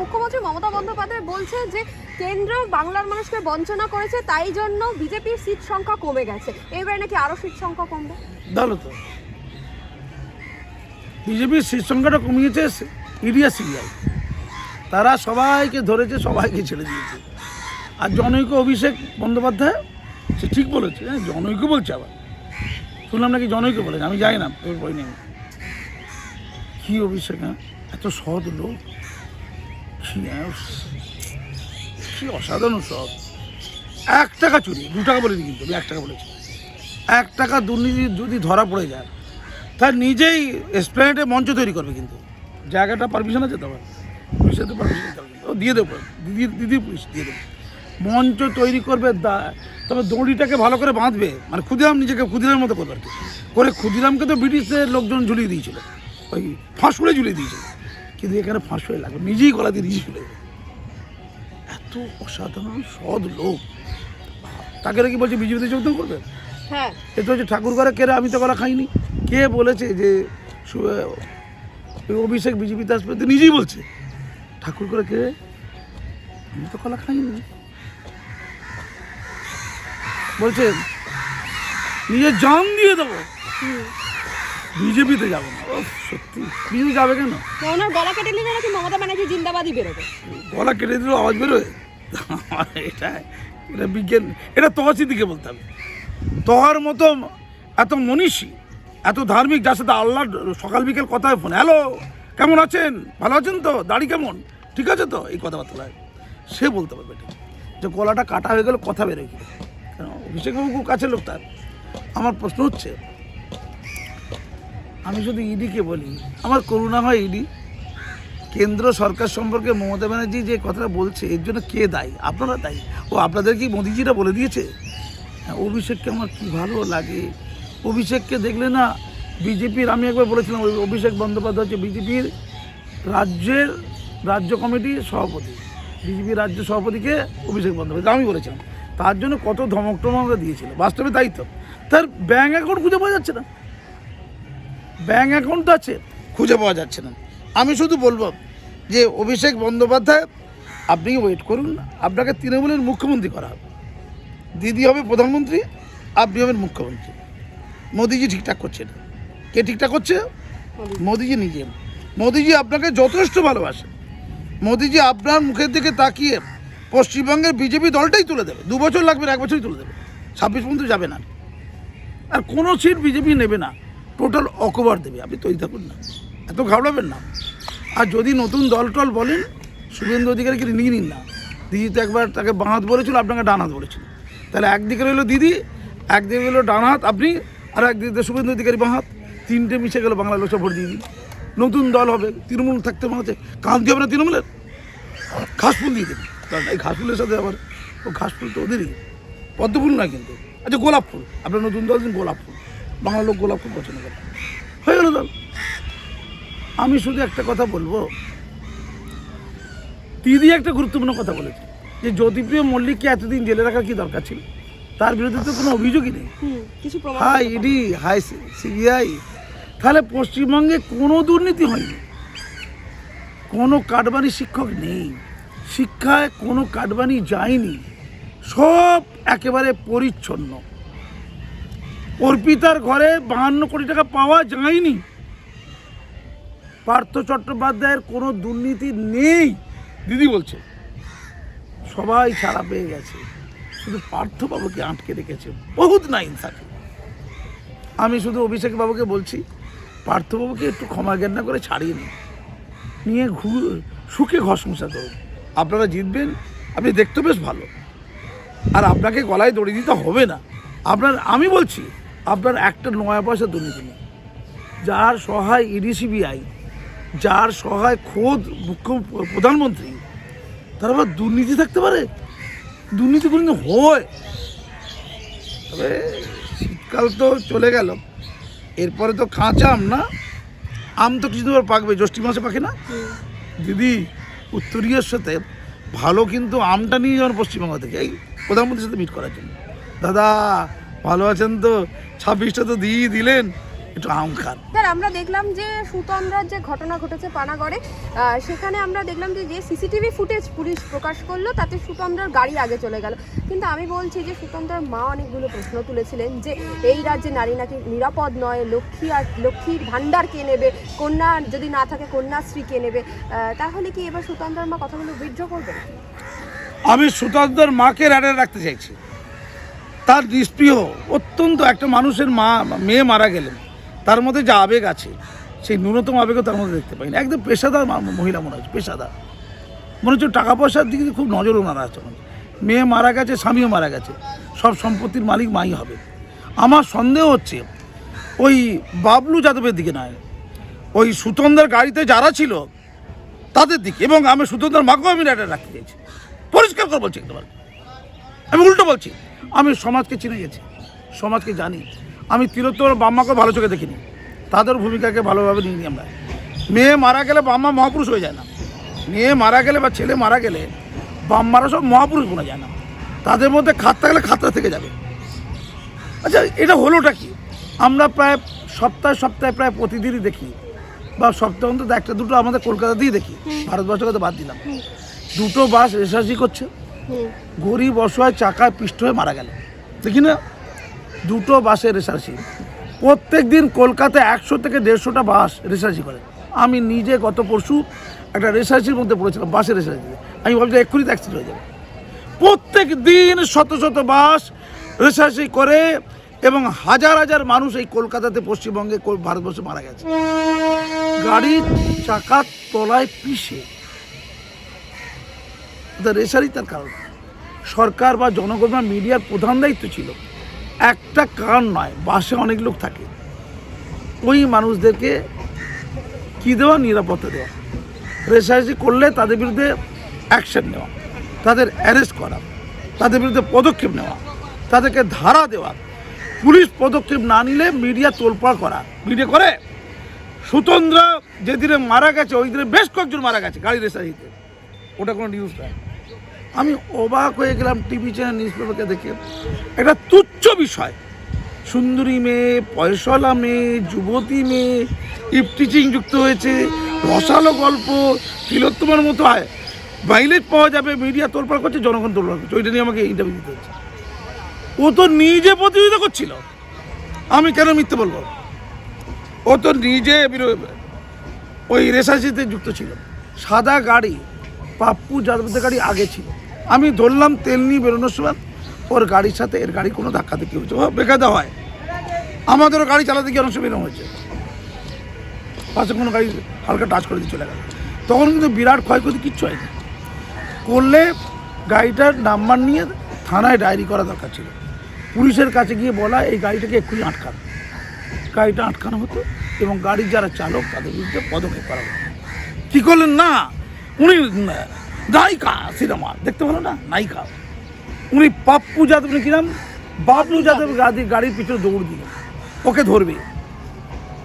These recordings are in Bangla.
মুখ্যমন্ত্রী মমতা বন্দ্যোপাধ্যায় বলছে যে কেন্দ্র বাংলার মানুষকে বঞ্চনা করেছে, তাই জন্য বিজেপির সিট সংখ্যা কমে গেছে। এবারে নাকি আরও সিট সংখ্যা কমবে? ভালো তো। বিজেপির সিট সংখ্যাটা কমিয়েছে ইডিয়া সিরিয়াল। তারা সবাইকে ধরেছে, সবাইকে ছেড়ে দিয়েছে। আর জনৈক অভিষেক বন্দ্যোপাধ্যায়, সে ঠিক বলেছে হ্যাঁ জনৈক বলছে আবার। শুনলাম নাকি জনৈক বলেছে, আমি যাই না নেই। কী অভিষেক হ্যাঁ এত সৎ লোক। কী অসাধারণ সৎ এক টাকা চুরি, দু টাকা বলিনি কিন্তু, আমি এক টাকা বলেছি। এক টাকা দুর্নীতি যদি ধরা পড়ে যায়, তার নিজেই এসপ্লেনেটে মঞ্চ তৈরি করবে কিন্তু। জায়গাটা পারমিশন আছে তো আবার পুলিশের তো পারমিশন। ও দিয়ে দেবো, দিদি দিদি পুলিশ, দিয়ে দেবো। মঞ্চ তৈরি করবে দা- তবে দড়িটাকে ভালো করে বাঁধবে মানে ক্ষুদিরাম নিজেকে ক্ষুদিরামের মতো করবে আর কি। করে ক্ষুদিরামকে তো ব্রিটিশের লোকজন ঝুলিয়ে দিয়েছিল। ওই ফাঁসুড়ে ঝুলিয়ে দিয়েছিল। কিন্তু এখানে ফাঁস হয়ে লাগবে নিজেই গলা দিয়ে ঝুলে এত অসাধারণ সৎ লোক। তাকে নাকি বলছে বিজেপিতে যোগদান করবে? হ্যাঁ। এটা হচ্ছে ঠাকুর ঘরে কেড়ে আমি তো গলা খাইনি। কে বলেছে যে অভিষেক বিজেপিতে আসবে? তো নিজেই বলছে। ঠাকুর ঘরে কেড়ে আমি তো কলা খাইনি। বলছে নিজের জান দিয়ে দেবো। বিজেপিতে যাব না। ও সত্যি। বিজেপি যাবে কেন? ওনার গলা কেটে নিলে নাকি মমতা ব্যানার্জি জিন্দাবাদই বেরোবে। গলা কেটে দিলেও আওয়াজ বেরোয় এটা এটা বিজ্ঞান এটা তহসিদিকে বলতে হবে। তহার মতো এত মনীষী এত ধার্মিক যার সাথে আল্লাহ সকাল বিকেল কথায় ফোন হ্যালো কেমন আছেন? ভালো আছেন তো? দাড়ি কেমন? ঠিক আছে তো? এই কথাবার্তা সে বলতে পারবে এটা। যে গলাটা কাটা হয়ে গেলে কথা বেরোয় কি কেন? অভিষেকবাবু খুব কাছের লোক তার। আমার প্রশ্ন হচ্ছে আমি শুধু ইডিকে বলি আমার করুণা হয় ইডি। কেন্দ্র সরকার সম্পর্কে মমতা ব্যানার্জি যে কথাটা বলছে এর জন্য কে দায়ী? আপনারা দায়ী? ও আপনাদের কি মোদিজিরা বলে দিয়েছে? হ্যাঁ, অভিষেককে আমার কি ভালো লাগে? অভিষেককে দেখলে না বিজেপির আমি একবার বলেছিলাম অভিষেক বন্দ্যোপাধ্যায় হচ্ছে বিজেপির রাজ্যের রাজ্য কমিটির সভাপতি। বিজেপির রাজ্য সভাপতিকে অভিষেক বন্দ্যোপাধ্যায় আমি বলেছিলাম। তার জন্য কত ধমক টমক দিয়েছিল বাস্তবে তাই তো? তার ব্যাঙ্ক অ্যাকাউন্ট খুঁজে পাওয়া যাচ্ছে না। ব্যাঙ্ক অ্যাকাউন্ট আছে? খুঁজে পাওয়া যাচ্ছে না। আমি শুধু বলব যে অভিষেক বন্দ্যোপাধ্যায়, আপনি ওয়েট করুন, আপনাকে তৃণমূলের মুখ্যমন্ত্রী করা হবে। দিদি হবে প্রধানমন্ত্রী, আপনি হবেন মুখ্যমন্ত্রী। মোদিজি ঠিকঠাক করছে না। কে ঠিকঠাক করছে? মোদিজি নিজে। মোদিজি আপনাকে যথেষ্ট ভালোবাসে। মোদিজি আপনার মুখের দিকে তাকিয়ে পশ্চিমবঙ্গের বিজেপি দলটাই তুলে দেবে। দু বছর লাগবে এক বছরই তুলে দেবে। ছাব্বিশ পর্যন্ত যাবে না। আর কোনো সিট বিজেপি নেবে না। টোটাল অকবার দেবে, আপনি তৈরি থাকুন না। এত ঘাবড়াবেন না। আর যদি নতুন দল টল বলেন, শুভেন্দু অধিকারীকে নিয়ে নিন না? দিদি তো একবার তাকে বাঁ হাত বলেছিল, আপনাকে ডান হাত বলেছিল। তাহলে একদিকে রইল দিদি একদিকে রইল ডান হাত, আপনি, আর একদিকে শুভেন্দু অধিকারী বাঁ হাত। তিনটে মিশে গেল বাংলা লোকসভা ভোট দিয়ে দিন। নতুন দল হবে, তৃণমূল থাকতে বাংলাতে কান্তি হবে না তৃণমূলের? ঘাসফুল দিয়ে দেবেন কারণ এই ঘাসফুলের সাথে আবার, ও ঘাসফুল তো ওদেরই। পদ্মফুল না কিন্তু। আচ্ছা গোলাপ ফুল। আপনার নতুন দল দিন গোলাপ ফুল। বাংলা লোক গোলাপ ফুল পছন্দ করে। হয়ে গেল দল আমি শুধু একটা কথা বলব। দিদি একটা গুরুত্বপূর্ণ কথা বলেছে যে জ্যোতিপ্রিয় মল্লিককে এতদিন জেলে রাখার কি দরকার ছিল? তার বিরুদ্ধে তো কোনো অভিযোগই নেই। হাই ইডি হাই সিবিআই। তাহলে পশ্চিমবঙ্গে কোনো দুর্নীতি হয়নি? কোনো কাটবানি শিক্ষক নেই। শিক্ষায় কোনো কাটবানি যায়নি। সব একেবারে পরিচ্ছন্ন। অর্পিতার ঘরে বাহান্ন কোটি টাকা পাওয়া যায়নি। পার্থ চট্টোপাধ্যায়ের কোনো দুর্নীতি নেই, দিদি বলছে। সবাই ছাড়া পেয়ে গেছে। শুধু পার্থবাবুকে আটকে রেখেছে। বহুত না ইনসাফি আমি শুধু অভিষেক বাবুকে বলছি, পার্থবাবুকে একটু ক্ষমা জ্ঞান না করে ছাড়িয়ে নিন। নিয়ে ঘু, সুখে ঘসমুসা করুন। আপনারা জিতবেন, আপনি দেখতে বেশ ভালো। আর আপনাকে গলায় দড়ি দিতে হবে না। আপনার, আমি বলছি আপনার একটা নয়া পয়সা দুর্নীতি নেই যার সহায় ইডিসিবিআই যার সহায় খোদ মুখ্য প্রধানমন্ত্রী, তার আবার দুর্নীতি থাকতে পারে? দুর্নীতি কোনো হয়। তবে শীতকাল তো চলে গেল। এরপরে তো কাঁচা আম না? আম তো কিছুদিন পর পাকবে। জ্যৈষ্ঠ মাসে পাকে না? দিদি, উত্তরীয়ের সাথে ভালো কিন্তু আমটা নিয়ে যাবেন পশ্চিমবঙ্গ থেকে, এই প্রধানমন্ত্রীর সাথে মিট করার জন্য। দাদা, ভালো আছেন তো? ছাব্বিশটা তো দিয়ে দিলেন। একটু অহংকার স্যার আমরা দেখলাম যে সুতন্দ্রার যে ঘটনা ঘটেছে পানাগড়ে সেখানে আমরা দেখলাম যে যে সিসিটিভি ফুটেজ পুলিশ প্রকাশ করল তাতে সুতন্দ্রার গাড়ি আগে চলে গেল। কিন্তু আমি বলছি যে সুতন্দ্রার মা অনেকগুলো প্রশ্ন তুলেছিলেন যে এই রাজ্যে নারী নাকি নিরাপদ নয় লক্ষ্মী আর লক্ষ্মীর ভাণ্ডার কে নেবে কন্যা যদি না থাকে কন্যাশ্রী কে নেবে? তাহলে কি এবার সুতন্দ্রার মা কথাগুলো উইথড্র করবে আমি সুতন্ত্রের মাকে র্যাডে রাখতে চাইছি। তার নিষ্প্রিয় অত্যন্ত, একটা মানুষের মা, মেয়ে মারা গেলেন। তার মধ্যে যা আবেগ আছে, সেই ন্যূনতম আবেগও তার মধ্যে দেখতে পাই না একদম পেশাদার মহিলা মনে হচ্ছে, পেশাদার। মনে হচ্ছে টাকা পয়সার দিকে খুব নজর ওনারা আছে। মেয়ে মারা গেছে, স্বামীও মারা গেছে, সব সম্পত্তির মালিক মাই হবে। আমার সন্দেহ হচ্ছে, ওই বাবলু যাদবের দিকে নয়, ওই সুতন্দার গাড়িতে যারা ছিল, তাদের দিকে। এবং আমি সুতন্দার মাকেও আমি র্যাডে রাখতে চাইছি। পরিষ্কার করে বলছি একদম আমি উল্টো বলছি আমি সমাজকে চিনে গেছি সমাজকে জানি। আমি তিলোত্তর বাম্মাকে ভালো চোখে দেখিনি। তাদের ভূমিকাকে ভালোভাবে নিয়ে নিই আমরা। মেয়ে মারা গেলে বাম্মা মহাপুরুষ হয়ে যায় না। মেয়ে মারা গেলে বা ছেলে মারা গেলে বাম্মারা সব মহাপুরুষ বোনা যায় না। তাদের মধ্যে খাতটা গেলে খাতটা থেকে যাবে। আচ্ছা এটা হলোটা কি? আমরা প্রায় সপ্তাহে সপ্তাহে প্রায় প্রতিদিনই দেখি বা সপ্তাহ অন্তত একটা দুটো আমাদের কলকাতাতেই দেখি। ভারতবর্ষের কথা বাদ দিলাম। দুটো বাস রেসার্জি করছে। গরিব অসহায় চাকায় পিষ্ট হয়ে মারা গেল। দেখি না, দুটো বাসে রেসার্চি প্রত্যেক দিন কলকাতায় একশো থেকে দেড়শোটা বাস রেসার্চি করে। আমি নিজে গত পরশু একটা রেসার্চির মধ্যে পড়েছিলাম, বাসের রেসার্চি আমি ভাবছি এক্ষুনি অ্যাক্সিডেন্ট হয়ে যাবে। প্রত্যেক দিন শত শত বাস রেসার্চি করে এবং হাজার হাজার মানুষ এই কলকাতাতে, পশ্চিমবঙ্গে, ভারতবর্ষে মারা গেছে। গাড়ির চাকার তলায় পিষে। এটা রেসারই তার কারণ। সরকার বা জনগণ বা মিডিয়ার প্রধান দায়িত্ব ছিল, একটা কারণ নয়, বাসে অনেক লোক থাকে। ওই মানুষদেরকে কি দেওয়া? নিরাপত্তা দেওয়া। রেসার্চি করলে তাদের বিরুদ্ধে অ্যাকশন নেওয়া, তাদের অ্যারেস্ট করা, তাদের বিরুদ্ধে পদক্ষেপ নেওয়া, তাদেরকে ধারা দেওয়া। পুলিশ পদক্ষেপ না নিলে মিডিয়া তোলপাড় করা। মিডিয়া করে। সুতন্দ্রা যেদিনে মারা গেছে ওই দিনে বেশ কয়েকজন মারা গেছে গাড়ি রেসার্চিতে ওটা কোনো নিউজ নয় আমি অবাক হয়ে গেলাম টিভি চ্যানেল নিউজ পেপারকে দেখে। একটা তুচ্ছ বিষয়। সুন্দরী মেয়ে, পয়সলা মেয়ে, যুবতী মেয়ে ইফটিচিং যুক্ত হয়েছে। রসালো গল্প, তিলোত্তমার মতো হয় মাইলেজ পাওয়া যাবে মিডিয়া তোলপাড় করছে, জনগণ তোলপাড় করছে। ওইটা নিয়ে আমাকে ইন্টারভিউ দিতে হচ্ছে ও তো নিজে প্রতিযোগিতা করছিল। আমি কেন মিথ্যে বলব? ও তো নিজে ওই রেসার্চিতে যুক্ত ছিল। সাদা গাড়ি পাপ্পু যাদবদের গাড়ি আগে ছিল। আমি ধরলাম তেল নিয়ে বেরোনোর সময় ওর গাড়ির সাথে, এর গাড়ি কোনো ধাক্কা দেখি হয়েছে? ও বেকাদা হয়। আমাদেরও গাড়ি চালাতে গিয়ে অনেক সময় হয়েছে। পাশে কোনো গাড়ি হালকা টাচ করে দিয়ে চলে গেল। তখন কিন্তু বিরাট ক্ষয়ক্ষতি, কিচ্ছু হয়নি। করলে গাড়িটার নাম্বার নিয়ে থানায় ডায়েরি করা দরকার ছিল। পুলিশের কাছে গিয়ে বলা, এই গাড়িটাকে এক্ষুনি আটকান। গাড়িটা আটকানো হতো এবং গাড়ির যারা চালক, তাদের বিরুদ্ধে পদক্ষেপ করা হতো। কী করলেন? না! উনি নায়িকা সিনেমা দেখতে ভালো না? নায়িকা। উনি পাপ্পু যাদব উনি কিনাম বাবলু যাদব গাড়ি গাড়ির পিছনে দৌড় দিল। ওকে ধরবে।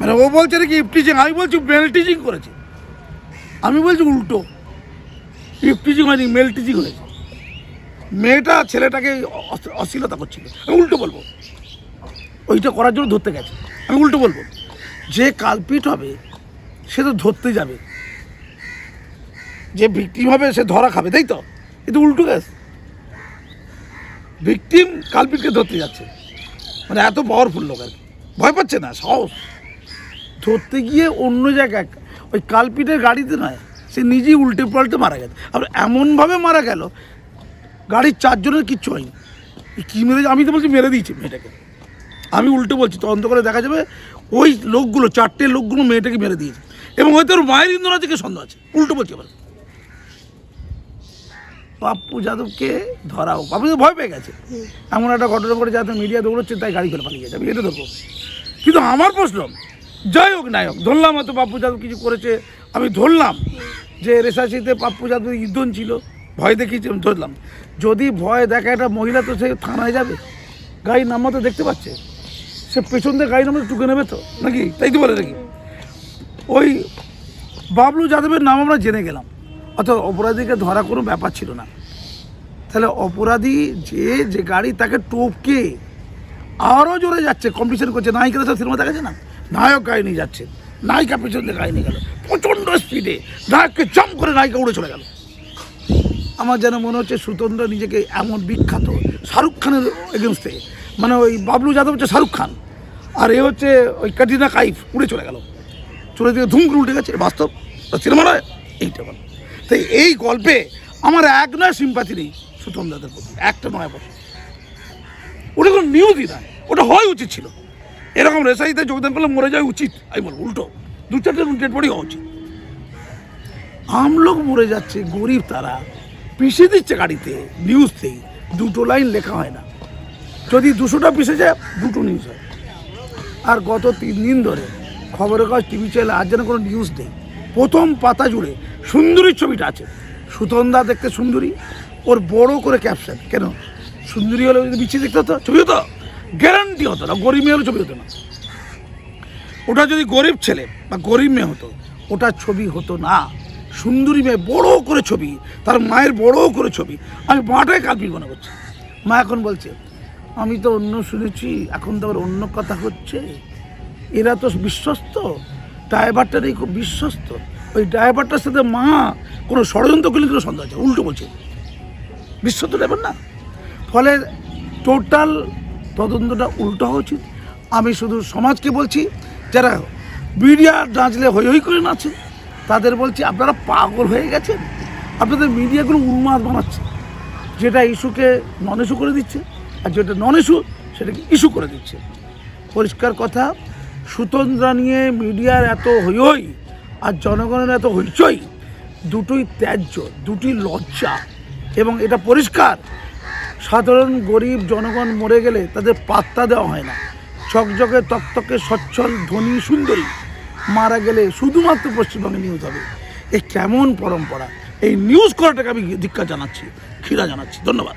মানে ও বলছে নাকি ইফটিচিং আমি বলছি মেল টিচিং করেছে। আমি বলছি উল্টো। ইফটিচিং হয়নি মেল টিচিং হয়েছে। মেয়েটা ছেলেটাকে অশ্লীলতা করছিল। আমি উল্টো বলব। ওইটা করার জন্য ধরতে গেছে। আমি উল্টো বলব। যে কালপিট হবে সে তো ধরতে যাবে। যে ভিকটিম হবে, সে ধরা খাবে, তাই তো? কিন্তু উল্টো গেছ ভিকটিম কালপিটকে ধরতে যাচ্ছে। মানে এত পাওয়ারফুল লোক আর ভয় পাচ্ছে না, সাহস। ধরতে গিয়ে অন্য জায়গায়, ওই কালপিটের গাড়িতে নয়, সে নিজেই উল্টে পাল্টে মারা গেছে। আর এমনভাবে মারা গেল, গাড়ির চারজনের কিচ্ছু হয়নি। কী মেরে আমি তো বলছি মেরে দিয়েছি মেয়েটাকে। আমি উল্টো বলছি, তদন্ত করে দেখা যাবে, ওই লোকগুলো, চারটে লোকগুলো মেয়েটাকে মেরে দিয়েছে। এবং হয়তো ওর মায়ের ইন্দোরা থেকে সন্দেহ আছে। উল্টো বলছি এবার পাপ্পু যাদবকে ধরাও। পাপ্পু তো ভয় পেয়ে গেছে। এমন একটা ঘটনা করে যাতে মিডিয়া দৌড়চ্ছে, তাই গাড়ি করে পালিয়ে আমি এটা ধরবো কিন্তু আমার প্রশ্ন, যাই হোক নাই হোক, ধরলাম হয়তো পাপ্পু যাদব কিছু করেছে। আমি ধরলাম যে রেসার্চিতে পাপ্পু যাদব ইন্ধন ছিল। ভয় দেখিয়েছে, আমি ধরলাম। যদি ভয় দেখে একটা মহিলা, তো সে থানায় যাবে। গাড়ি নামা তো দেখতে পাচ্ছে। সে পেছন দিয়ে গাড়ি নামা টুকে নেবে তো? নাকি? তাই তো বলে নাকি? ওই বাবলু যাদবের নাম আমরা জেনে গেলাম। অর্থাৎ অপরাধীকে ধরা কোনো ব্যাপার ছিল না। তাহলে অপরাধী যে যে গাড়ি তাকে টোপকে আরও জোরে যাচ্ছে কম্পিটিশন করছে। নায়িকারা সব সিনেমা দেখাচ্ছে না? নায়ক গায়ে নিয়ে যাচ্ছে। নায়িকা পেছন দিয়ে গায়ে নিয়ে গেল। প্রচণ্ড স্পিডে নায়ককে জাম্প করে নায়িকা উড়ে চলে গেল। আমার যেন মনে হচ্ছে সুতন্দ্র নিজেকে এমন বিখ্যাত শাহরুখ খানের এগেনস্টে মানে ওই বাবলু যাদব হচ্ছে শাহরুখ খান। আর এ হচ্ছে ওই কাটিনা কাইফ উড়ে চলে গেল। চলে দিয়ে ধুম করে উল্টে গেছে। বাস্তব? সিনেমা নয়। এইটা বল। তাই এই গল্পে আমার এক নয় সিম্পাথি নেই সুতন্দ্রদের প্রতি, একটা নয় বছর। ওটা কোনো নিউজই নয় ওটা হয় উচিত ছিল। এরকম রেসাইতে যোগদান করলে মরে যাওয়া উচিত, আমি বলব, উল্টো। দু চারটে ডেড বডি হওয়া উচিত। আমলোক মরে যাচ্ছে, গরিব তারা পিষে দিচ্ছে গাড়িতে নিউজতেই দুটো লাইন লেখা হয় না। যদি দুশোটা পিষে যায়, দুটো নিউজ হয়। আর গত তিন দিন ধরে খবরের কাগজ টিভি চ্যানেল আর যেন কোনো নিউজ নেই। প্রথম পাতা জুড়ে সুন্দরীর ছবিটা আছে। সুতন্দা দেখতে সুন্দরী, ওর বড় করে ক্যাপশন কেন? সুন্দরী হলে যদি বিচ্ছি দেখতে হতো? ছবি হতো? গ্যারান্টি হতো না, গরিব মেয়ে হলে ছবি হতো না। ওটা যদি গরিব ছেলে বা গরিব মেয়ে হতো ওটা ছবি হতো না। সুন্দরী মেয়ে বড় করে ছবি, তার মায়ের বড় করে ছবি। আমি মাটায় কালপির মনে করছি। মা এখন বলছে, আমি তো অন্য শুনেছি, এখন তো আবার অন্য কথা হচ্ছে। এরা তো বিশ্বস্ত। ড্রাইভারটারই খুব বিশ্বস্ত। ওই ড্রাইভারটার সাথে মা কোনো ষড়যন্ত্র করলে কোনো সন্দেহ আছে? উল্টো বলছে। বিশ্বস্ত ড্রাইভার না? ফলে টোটাল তদন্তটা উল্টো হওয়া উচিত। আমি শুধু সমাজকে বলছি, যারা মিডিয়া নাচলে হই হই করে নাচে, তাদের বলছি, আপনারা পাগল হয়ে গেছেন। আপনাদের মিডিয়াগুলো উন্মাদ বানাচ্ছে। যেটা ইস্যুকে নন ইস্যু করে দিচ্ছে, আর যেটা নন ইস্যু সেটাকে ইস্যু করে দিচ্ছে। পরিষ্কার কথা সুতন্দ্রা নিয়ে মিডিয়ার এত হই হই আর জনগণের এত হইচই দুটোই ত্যায্য, দুটি লজ্জা এবং এটা পরিষ্কার। সাধারণ গরিব জনগণ মরে গেলে তাদের পাত্তা দেওয়া হয় না। চকচকে, তকতকে, সচ্ছল, ধনী, সুন্দরী মারা গেলে শুধুমাত্র পশ্চিমবঙ্গে নিউজ হবে। এ কেমন পরম্পরা? এই নিউজ করাটাকে আমি ধিক্ষা জানাচ্ছি, ক্ষীরা জানাচ্ছি। ধন্যবাদ।